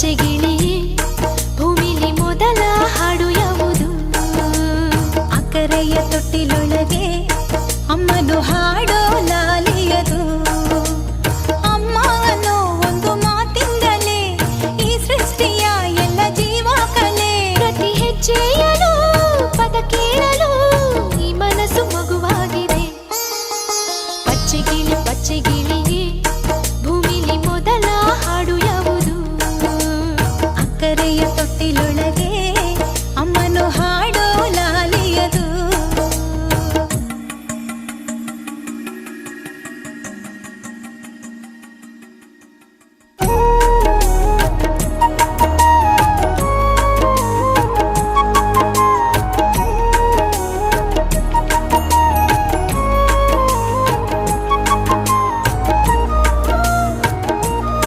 ಚೆಗಿಣಿಯೇ ಭೂಮಿಲಿ ಮೊದಲ ಹಾಡು ಯಾವುದು? ಅಕ್ಕರೆಯ ತೊಟ್ಟಿಲೊಳಗೆ ಅಮ್ಮದು ಹಾಡೋ ಲಾಲಿಯದು. ಅಮ್ಮ ಅನ್ನೋ ಮಾತಿಂದಲೇ, ಈ ಸೃಷ್ಟಿಯ ಎಲ್ಲ ಜೀವ ಕಲೆ ಪ್ರತಿ ಹೆಜ್ಜೆಯಲು ಪದ ಕೇಳಲು ಈ ಮನಸ್ಸು ಮಗುವಾಗಿದೆ. ಪಚ್ಚೆಗಿಳಿ ಪಚ್ಚೆಗಿಳಿ